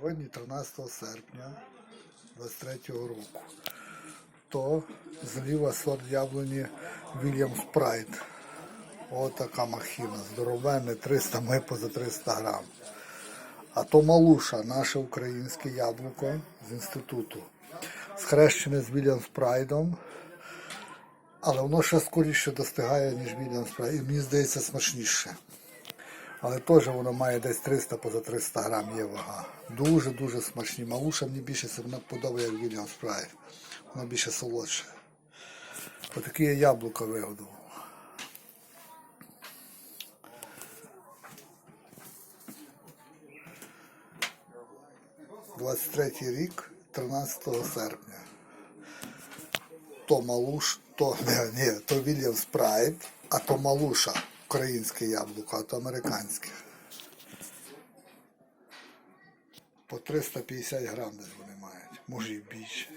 Сьогодні 13 серпня 23 року. То зліва сорт яблуні Williams Pride. Отака махіна, здоровенне, 300 мипо за 300 грам. А то малуша, наше українське яблуко з інституту. Схрещене з Williams Pride. Але воно ще скоріше достигає, ніж Williams Pride. І мені здається смачніше. Але теж воно має десь 300 поза 300 грам є вага. Дуже-дуже смачні. Малуша мені більше вона подобає як Williams Pride. Воно більше солодше. Отакі я яблука вигодував. Двадцять рік, 13 серпня. То малуш, то ні, то Williams Pride, а то малуша, українське яблуко, а то американське. По 350 грам десь вони мають, може і більше.